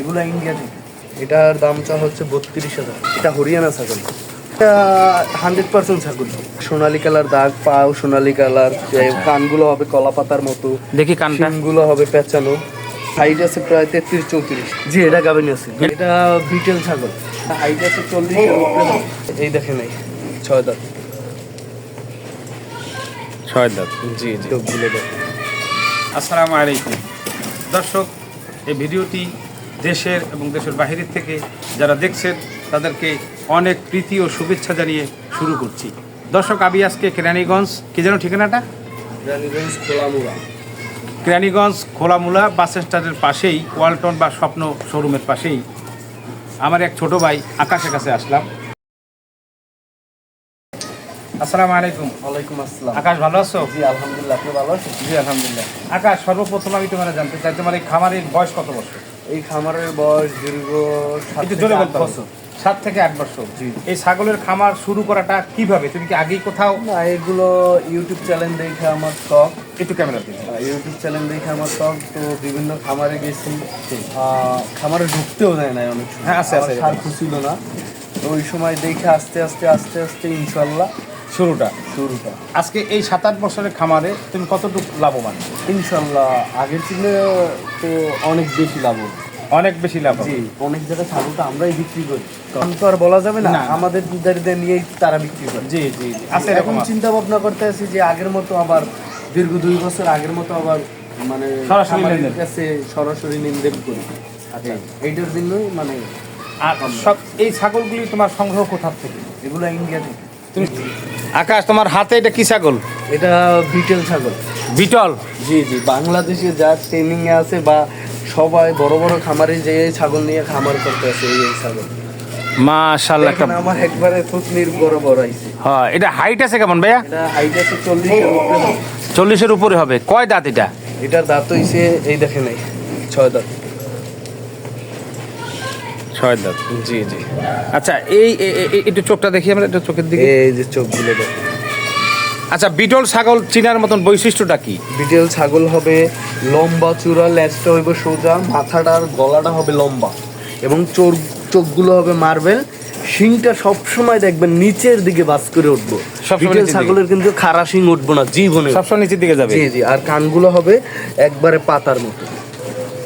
এগুলো ইন্ডিয়া থেকে। এটার দাম চা হচ্ছে বত্রিশ হাজার। এটা হরিয়ানা ছাগল। এটা হান্ড্রেড পার্সেন্ট ছাগল। সোনালি কালার দাগ পাও সোনালি কালার কানগুলো হবে কলা পাতার মতো দেখি কানগুলো হবে পেঁচানো হাইট আছে প্রায় তেত্রিশ চৌত্রিশ। জি এটা গাভিনী আছে। এটা বিটেল ছাগল। হাইট আছে চল্লিশ এই দেখেন এই ছয় দাঁত। ছয় দাঁত। জি জি। আসসালামু আলাইকুম। দর্শক এই ভিডিওটি দেশের এবং দেশের বাহিরের থেকে যারা দেখছেন তাদেরকে অনেক প্রীতি ও শুভেচ্ছা জানিয়ে শুরু করছি। দর্শক আমি আজকে কেরানীগঞ্জ কি যেন ঠিকানাটা? কেরানীগঞ্জ খোলামুলা বাস স্ট্যান্ডের পাশেই ওয়ালটন বা স্বপ্ন শোরুমের পাশেই। আমার এক ছোট ভাই আকাশের কাছে আসলাম। আসসালামু আলাইকুম। ওয়ালাইকুম আসসালাম। আকাশ ভালো আছো? জি আলহামদুলিল্লাহ আপনি ভালো আছেন? জি আলহামদুলিল্লাহ। আকাশ সর্বপ্রথম আমি তোমার জানতে চাই তোমার এই খামারের বয়স কত বছর? এই খামারের বয়স দীর্ঘ সাত থেকে আট বছর। সাত থেকে আট বছর। জি। এই ছাগলের খামার শুরু করাটা কীভাবে? তুমি কি আগেই কোথাও? না এগুলো ইউটিউব চ্যানেল দেখে আমার শখ। একটু ক্যামেরা ইউটিউব চ্যানেল দেখে আমার শখ তো বিভিন্ন খামারে গেছি। খামারে ঢুকতেও দেয় না অনেক হ্যাঁ, আছে, আছে। আমার সার খুশিল না। তো ওই সময় দেখে আস্তে আস্তে আস্তে আস্তে ইনশাল্লাহ শুরুটা। শুরুটা। আজকে এই সাত আট বছরের খামারে তুমি কতটুকু লাভবান? ইনশাল্লাহ আগের থেকে তো অনেক বেশি লাভ অনেক বেশি লাভ জি অনেক জায়গায় ছাগলটা আমরাই বিক্রি করি। কারণ তো আর বলা যাবে না। আমাদের দুধারিদের নিয়েই তারা বিক্রি করে। জি জি এখন এরকম চিন্তা ভাবনা করতে আছি যে আগের মতো আবার দীর্ঘ দুই বছর আগের মতো আবার মানে সরাসরি কাছে সরাসরি লেনদেন করি। আচ্ছা এইটার জন্যই মানে আর সব এই ছাগলগুলি তোমার সংগ্রহ কোথা থেকে? এগুলো ইন্ডিয়া থেকে। তুমি আকাশ তোমার হাতে এটা কি ছাগল? এটা বিটেল ছাগল। বিটল? জি জি বাংলাদেশে যা ট্রেনিং এ আছে বা সবাই বড় বড় খামারে যে ছাগল নিয়ে খামার করতে আছে এই ছাগল। মাশাআল্লাহ একটা আমার একবারে থুতনির বড় বড় আইছে হ্যাঁ এটা হাইট আছে কেমন ভাইয়া? এটা হাইট আছে চল্লিশের উপরে। হবে। চল্লিশের উপরে হবে। কয় দাঁত এটা? এটার দাঁত হইছে এই দেখেন এই ছয় দাঁত। ছয় দাঁত। জি জি। আচ্ছা এই একটু চোখটা দেখি আমরা একটু চোখের দিকে। এই যে চোখগুলো দেখেন আচ্ছা বিটল ছাগল চিনার মতন বৈশিষ্ট্যটা কি? বিটেল ছাগল হবে লম্বা চূড়া ল্যাচটা হইবে সোজা মাথাটার গলাটা হবে লম্বা। এবং চোর চোখগুলো হবে মার্বেল। শিংটা সবসময় দেখবেন নিচের দিকে বাস করে উঠবো। বিটেল ছাগলের কিন্তু খারা শিং উঠবো না জীবনে সবসময় নিচের দিকে যাবে? জি জি। আর কানগুলো হবে একবারে পাতার মতো।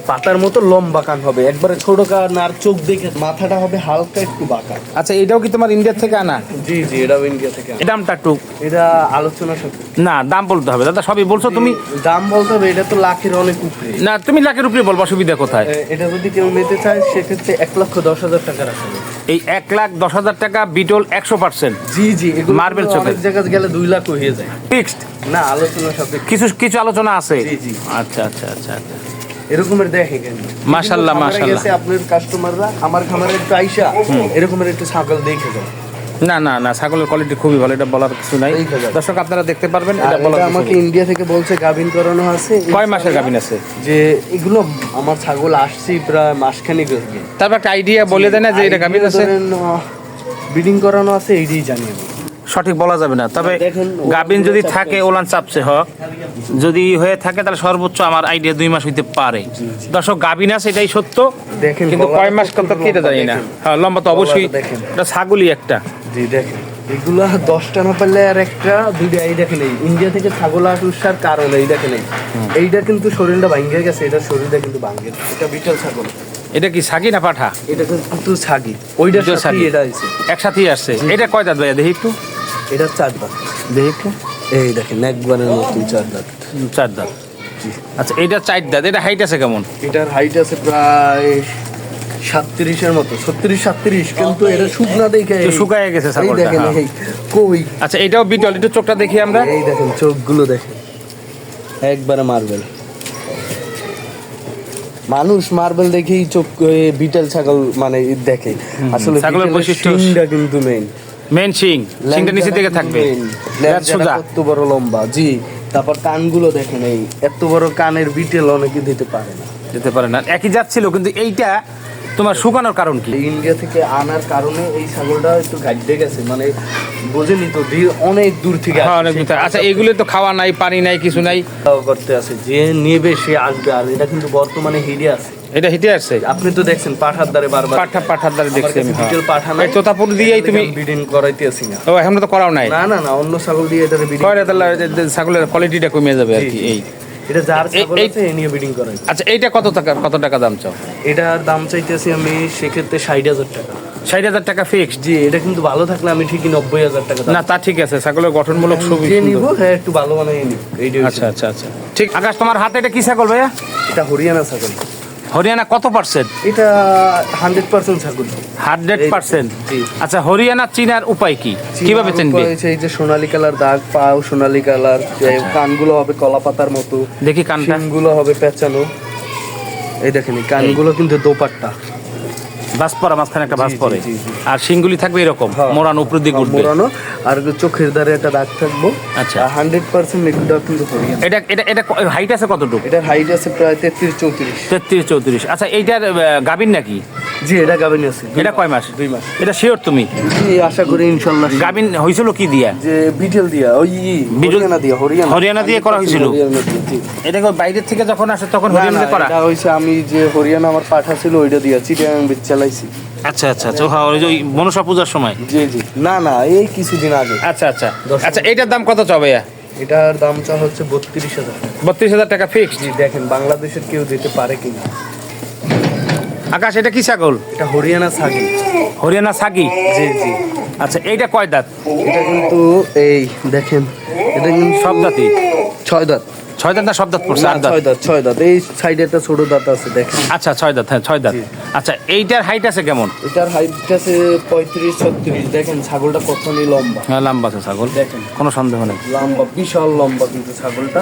পাতার মতো লম্বা কান হবে। একবারে ছোট কান আর চোখ দেখে মাথাটা হবে হালকা একটু বাঁকা। আচ্ছা এটাও কি তোমার ইন্ডিয়া থেকে আনা? জি জি এটাও ইন্ডিয়া থেকে আনা। দামটা একটু এটা আলোচনা সাথে না দাম বলতে হবে। দাদা সবই বলছো তুমি দাম বলতে হবে এটা তো লাখের অনেক উপরে। না তুমি লাখের উপরে বলব অসুবিধা কোথায়? এ- এটা যদি কেউ নিতে চায় সেক্ষেত্রে এক লক্ষ দশ হাজার টাকা রাখা যাবে। এই এক লাখ দশ হাজার টাকা বিটল একশো পার্সেন্ট। জি জি এগুলো Marble কিন্তু চোখের। অনেক জায়গায় গেলে দুই লাখ হয়ে যায়। ফিক্সড না আলোচনা সাথে কিছু কিছু আলোচনা আছে? জি, জি। আচ্ছা আচ্ছা আচ্ছা আচ্ছা। এরকমের দেখে কেন? মাশাআল্লাহ, মাশাআল্লাহ। আপনার কাস্টমাররা আমার খামারে একটু আইসা এরকমের একটু ছাগল দেখে যাবে না না না ছাগলের কোয়ালিটি খুবই ভালো এটা বলার কিছু নাই। দর্শক আপনারা দেখতে পারবেন এটা বলার আমাকে ইন্ডিয়া থেকে বলছে গাভিন করানো আছে। কয় মাসের গাভিন আছে? যে এগুলো আমার ছাগল আসছে প্রায় মাসখানিক আগে তারপর একটা আইডিয়া বলে দেয় না যে এটা গাভিন আছে? ব্রিডিং করানো আছে এইটাই জানি আমি সঠিক বলা যাবে না। তবে ও- গাভিন যদি থাকে ওলান চাপছে হোক যদি হয়ে থাকে তাহলে সর্বোচ্চ আমার আইডিয়া দুই মাস হইতে পারে। দর্শক গাভিন আছে এটাই সত্য। কিন্তু কয় মাস কত কত কি এটা জানি না। হ্যাঁ লম্বা তো অবশ্যই। এটা ছাগলই একটা। জি দেখেন। এগুলা দশটা না পারলে আর একটা দুইটা এই ইন্ডিয়া থেকে ছাগল আসার কারণ এই দেখেন এই। এইটা কিন্তু শরীরটা ভাঙ্গে গেছে এটা শরীরটা কিন্তু ভাঙ্গে এটা বিটল ছাগল। এটা কি ছাগি না পাঠা? এটা কিন্তু দুটো ছাগি। এটা একসাথেই আসছে। এটা কয় দাঁত ভাইয়া দেখি একটু। এটা চার দাঁত। দেখি। এই দেখেন একবারের মতন চার দাঁত। চার দাঁত। আচ্ছা এটা চার দাঁত এটা হাইট আছে কেমন? এটার হাইট আছে প্রায় সাতত্রিশের মতো ছত্রিশ সাতত্রিশ কিন্তু এটা শুকনা দেখে শুকায় গেছে দেখেন হ্যাঁ। কই। আচ্ছা এটাও বিটল একটু চোখটা দেখি আমরা। এই দেখেন চোখগুলো দেখেন। একবারে মার্বেল। মানুষ মার্বেল দেখেই চোখ বিটেল ছাগল মানে দেখে। আসলে ছাগলের বৈশিষ্ট্য- কিন্তু মেইন মেন নিচের দিকে থাকবে। লেজ সোজা। কত বড় লম্বা জি তারপর কানগুলো দেখেন এই এত বড় কানের বিটেল অনেকে দিতে পারে না। যেতে পারে না। একই ছিল কিন্তু এইটা তোমার শুকানোর কারণ কি? ইন্ডিয়া থেকে আনার কারণে এই ছাগলটা একটু গাইডে গেছে মানে বোঝেনি তো অনেক দূর থেকে হ্যাঁ অনেক দূর আচ্ছা এগুলো তো খাওয়া নাই পানি নাই কিছু নাই। করতে আছে যে নেবে সে আসবে আর এটা কিন্তু বর্তমানে হিডে আছে। এটা হিটে আসছে। আপনি তো দেখছেন পাঠার দ্বারে বারবার পাঠা পাঠার দ্বারে দেখছি আমি হ্যাঁ। বিটেল পাঠা এই তোতাপুর দিয়েই তুমি বিডিং করাইতেছি না। ও এখন তো করাও নাই? না না না অন্য ছাগল দিয়ে তাহলে যে- যে ছাগলের কোয়ালিটিটা কমে যাবে আর কি এই। এটা যার ছাগল আছে এ নিয়ে বিডিং করাই আচ্ছা এইটা কত টাকা কত টাকা দাম চাও? এটার দাম চাইতেছি আমি সেক্ষেত্রে ষাট হাজার টাকা। ষাট হাজার টাকা ফিক্সড জি এটা কিন্তু ভালো থাকলে আমি ঠিকই নব্বই হাজার টাকা না তা ঠিক আছে ছাগলের গঠনমূলক ছবি যে নিব হ্যাঁ একটু ভালো বানাই নিব আচ্ছা আচ্ছা আচ্ছা। ঠিক আকাশ তোমার হাতে এটা কি ছাগল ভাইয়া? এটা হরিয়ানা ছাগল। হরিয়ানা কত পার্সেন্ট এটা হান্ড্রেড পার্সেন্ট ছাগল। Hundred percent? আচ্ছা হরিয়ানা চিনার উপায় কি? কীভাবে চিনবে? এই যে সোনালী কালার দাগ পা ও সোনালী কালার কানগুলো হবে কলা পাতার মতো। দেখি কানগুলো হবে পেঁচানো। এই দেখেন কানগুলো কিন্তু দোপাট্টা। বাস পড়া মাঝখানে একটা বাস জি। আর শিংগুলি থাকবে এরকম হ্যাঁ। মোড়ানো উপর দিকে উঠবে। মোড়ানো আর চোখের ধারে একটা দাগ থাকব। আচ্ছা। হান্ড্রেড পার্সেন্ট এগুলো কিন্তু এটা এটা এটা হাইট আছে কতটুকু? এটার হাইট আছে প্রায় তেত্রিশ চৌত্রিশ। তেত্রিশ চৌত্রিশ। আচ্ছা এইটার গাবিন নাকি? জি এটা গাভিন আছে। এটা কয় মাস দুই মাস। এটা শিওর তুমি? জি আশা করি ইনশাল্লাহ গাভীর হয়েছিল কি দিয়া? যে বিটেল দিয়া ওই হরিয়ানা দিয়া হরিয়ানা। হরিয়ানা দিয়ে করা হয়েছিল? এটা বাইরের থেকে যখন আসে তখন হরিয়ানা করা? এটা হইছে আমি যে হরিয়ানা আমার পাঠা ছিল ওইটা দিয়া চিটাগাং বিচ চালাইছি আচ্ছা আচ্ছা আচ্ছা ওই যে ওই মনসা পূজার সময়? জি জি। না না এই কিছুদিন আগে। আচ্ছা আচ্ছা আচ্ছা এটার দাম কত চাও ভাইয়া? এটার দাম চা হচ্ছে বত্রিশ হাজার। বত্রিশ হাজার টাকা ফিক্সড জি দেখেন বাংলাদেশের কেউ দিতে পারে কিনা। আকাশ এটা কি ছাগল? এটা হরিয়ানা ছাগল। হরিয়ানা ছাগি? জি জি। আচ্ছা এইটা কয় দাঁত? এটা কিন্তু এই দেখেন এটা কিন্তু সব দাঁতই? ছয় দাঁত। ছয় দাঁত না সব দাঁত পড়ছে? আট দাঁত। ছয় দাঁত ছয় দাঁত। এই সাইডে একটা ছোট দাঁত আছে দেখেন। আচ্ছা ছয় দাঁত হ্যাঁ ছয় দাঁত। আচ্ছা এইটার হাইট আছে কেমন? এটার হাইট আছে পঁয়ত্রিশ ছত্রিশ। দেখেন ছাগলটা কতখানি লম্বা। হ্যাঁ লম্বা আছে ছাগল। দেখেন। কোনো সন্দেহ নেই। লম্বা বিশাল লম্বা কিন্তু ছাগলটা।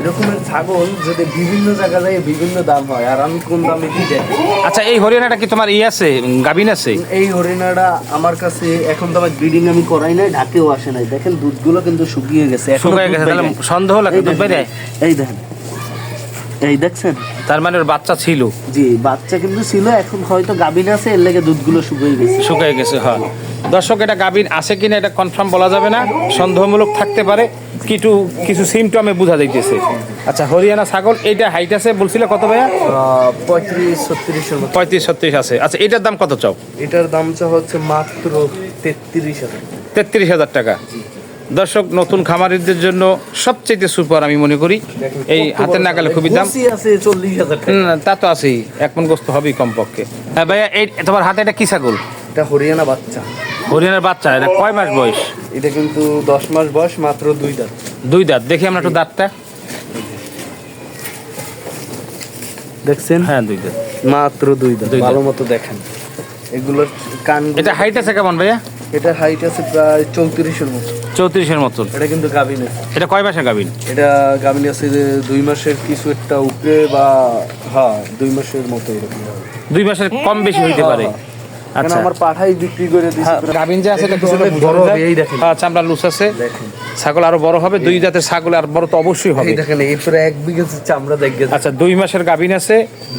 এরকমের ছাগল যদি বিভিন্ন জায়গা যায় বিভিন্ন দাম হয়। আর আমি কোন দামে কি দেখি আচ্ছা এই হরিয়ানাটা কি তোমার ই আছে গাবিন আছে? এই হরিণাটা আমার কাছে এখন তো আমার ব্রিডিং আমি করাই নাই ঢাকেও আসে নাই। দেখেন দুধগুলো কিন্তু শুকিয়ে গেছে। শুকায় গেছে তাহলে সন্দেহ লাগে দুধ বেড়ে এই দেখেন। এই দেখছেন? তার মানে ওর বাচ্চা ছিল। জি বাচ্চা কিন্তু ছিল এখন হয়তো গাভিন আছে এর লেগে দুধগুলো শুকিয়ে গেছে। শুকায় গেছে হ্যাঁ। দর্শক এটা গাবিন আছে কিনা এটা কনফার্ম বলা যাবে না। সন্দেহমূলক থাকতে পারে। কিছু কিছু সিমটমে বোঝা যাইতেছে। আচ্ছা হরিয়ানা ছাগল এইটা হাইট আছে বলছিলে কত ভাইয়া? পঁয়ত্রিশ ছত্রিশের মতো। পঁয়ত্রিশ ছত্রিশ আছে। আচ্ছা এটার দাম কত চাও? এটার দামটা হচ্ছে মাত্র তেত্রিশ হাজার। তেত্রিশ হাজার টাকা। দর্শক নতুন খামারিদের জন্য সবচেয়ে সুপার আমি মনে করি। এই হাতের নাগালে খুবই দাম। তা তো আছেই। এখন গোস্ত হবেই কমপক্ষে। হ্যাঁ ভাইয়া এই তোমার হাতে এটা কি ছাগল? এটা হরিয়ানা বাচ্চা। হরিয়ানার বাচ্চা এটা কয় মাস বয়স? এটা কিন্তু দশ মাস বয়স মাত্র দুই দাঁত। দুই দাঁত। দেখি আমরা একটু দাঁতটা। দেখছেন? হ্যাঁ দুই দাঁত। মাত্র দুই দাঁত। ভালো মতো দেখেন। এগুলোর কান এটা হাইট আছে কেমন ভাইয়া? এটা হাইট আছে প্রায় চৌত্রিশের মতো। চৌত্রিশের মতো এটা কিন্তু গাভিন আছে। এটা কয় মাসে গাভিন? এটা গাভিন আছে যে দুই মাসের কিছু একটা উপরে বা হ্যাঁ দুই মাসের মতো এরকম। দুই মাসের কম বেশি হইতে পারে। হ্যাঁ, আচ্ছা। আমার পাঠাই বিক্রি করে হ্যাঁ, যে আছে এটা কিছুটা বড় হবে, এই দেখেন। চামড়া লুস আছে। ছাগল আরও বড় হবে দুই জাতের ছাগল আর বড় তো অবশ্যই হবে। এই দেখেন এই পুরো এক বিঘা চামড়া দেখে আচ্ছা দুই মাসের গাভিন আছে।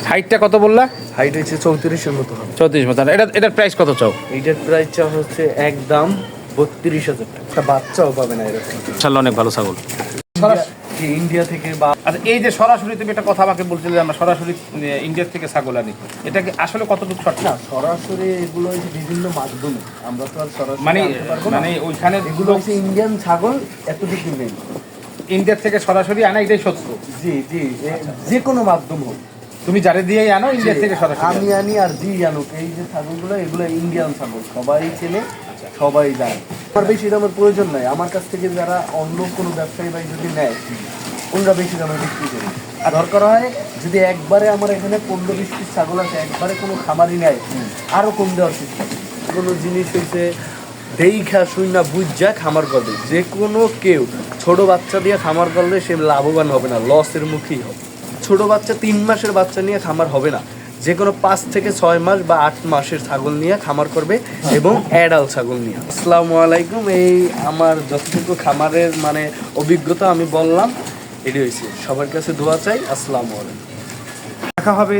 হাইটটা কত বললা? হাইট হচ্ছে চৌত্রিশের মতো হবে। চৌত্রিশ মতন। এটা এটার প্রাইস কত চাও? এইটার প্রাইস চাও হচ্ছে একদম বত্রিশ হাজার টাকা। বাচ্চাও পাবে না এরকম। ইনশাল্লাহ অনেক ভালো ছাগল। যে ইন্ডিয়া থেকে বা আচ্ছা এই যে সরাসরি তুমি একটা কথা আমাকে বলছিলে আমরা সরাসরি ইন্ডিয়া থেকে ছাগল আনি। এটা কি আসলে কতটুকু সঠিক? না সরাসরি এগুলো হচ্ছে বিভিন্ন মাধ্যমে। আমরা তো আর সরাসরি মানে। মানে ওইখানে এগুলো হচ্ছে ইন্ডিয়ান ছাগল এতটুকু নেই। ইন্ডিয়া থেকে সরাসরি আনা এটাই সত্য জি জি যে কোনো মাধ্যম হোক। তুমি যারে দিয়েই আনো ইন্ডিয়া থেকে সরাসরি আমি আনি। আর জি জানুক এই যে ছাগলগুলো এগুলো ইন্ডিয়ান ছাগল। সবাই চেনে সবাই জানে আমার বেশি দামের প্রয়োজন নাই। আমার কাছ থেকে যারা অন্য কোনো ব্যবসায়ী ভাই যদি নেয়, ওনারা বেশি দামে বিক্রি করে। আর দরকার হয় যদি একবারে আমার এখানে পনেরো বিশ পিস ছাগল আছে, একবারে কোনো খামারি নেয় আরও কম দেওয়ার চেষ্টা কোনো জিনিস হইছে দেখা শুই না বুঝা খামার করবে। যে কোনো কেউ ছোট বাচ্চা দিয়ে খামার করলে সে লাভবান হবে না, লসের মুখেই হবে। ছোট বাচ্চা তিন মাসের বাচ্চা নিয়ে খামার হবে না। যে কোনো পাঁচ থেকে ছয় মাস বা আট মাসের ছাগল নিয়ে খামার করবে এবং অ্যাডাল ছাগল নিয়ে। আসসালামু আলাইকুম, এই আমার যতটুকু খামারের মানে অভিজ্ঞতা আমি বললাম এটি হয়েছে। সবার কাছে দোয়া চাই, আসসালামু আলাইকুম। দেখা হবে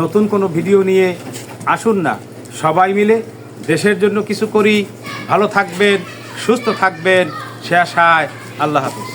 নতুন কোনো ভিডিও নিয়ে। আসুন না, সবাই মিলে দেশের জন্য কিছু করি। ভালো থাকবেন, সুস্থ থাকবেন। সে আশায় আল্লাহ হাফিজ।